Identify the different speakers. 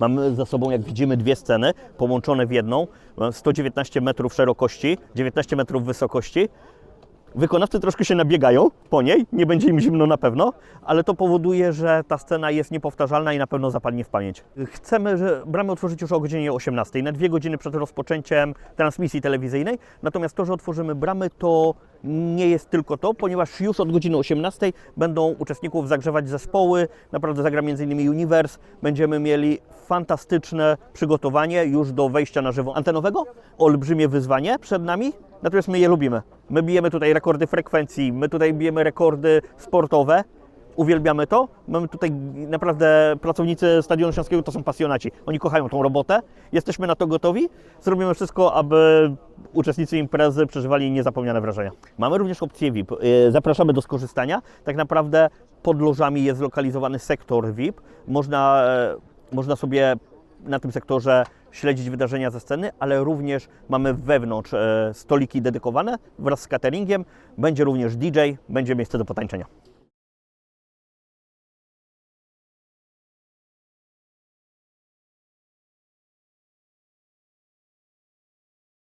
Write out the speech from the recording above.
Speaker 1: Mamy za sobą, jak widzimy, dwie sceny połączone w jedną. Mamy 119 metrów szerokości, 19 metrów wysokości. Wykonawcy troszkę się nabiegają po niej, nie będzie im zimno na pewno, ale to powoduje, że ta scena jest niepowtarzalna i na pewno zapadnie w pamięć. Chcemy że bramy otworzyć już o godzinie 18, na dwie godziny przed rozpoczęciem transmisji telewizyjnej. Natomiast to, że otworzymy bramy, to nie jest tylko to, ponieważ już od godziny 18 będą uczestników zagrzewać zespoły. Naprawdę zagra m.in. Universe. Będziemy mieli fantastyczne przygotowanie już do wejścia na żywo antenowego. Olbrzymie wyzwanie przed nami, natomiast my je lubimy. My bijemy tutaj rekordy frekwencji, my tutaj bijemy rekordy sportowe. Uwielbiamy to. Mamy tutaj naprawdę pracownicy Stadionu Śląskiego to są pasjonaci. Oni kochają tą robotę. Jesteśmy na to gotowi. Zrobimy wszystko, aby uczestnicy imprezy przeżywali niezapomniane wrażenia. Mamy również opcję VIP. Yy, Zapraszamy do skorzystania. Tak naprawdę pod lożami jest zlokalizowany sektor VIP. Można, e, można sobie na tym sektorze śledzić wydarzenia ze sceny, ale również mamy wewnątrz e, stoliki dedykowane wraz z cateringiem. Będzie również DJ, będzie miejsce do potańczenia.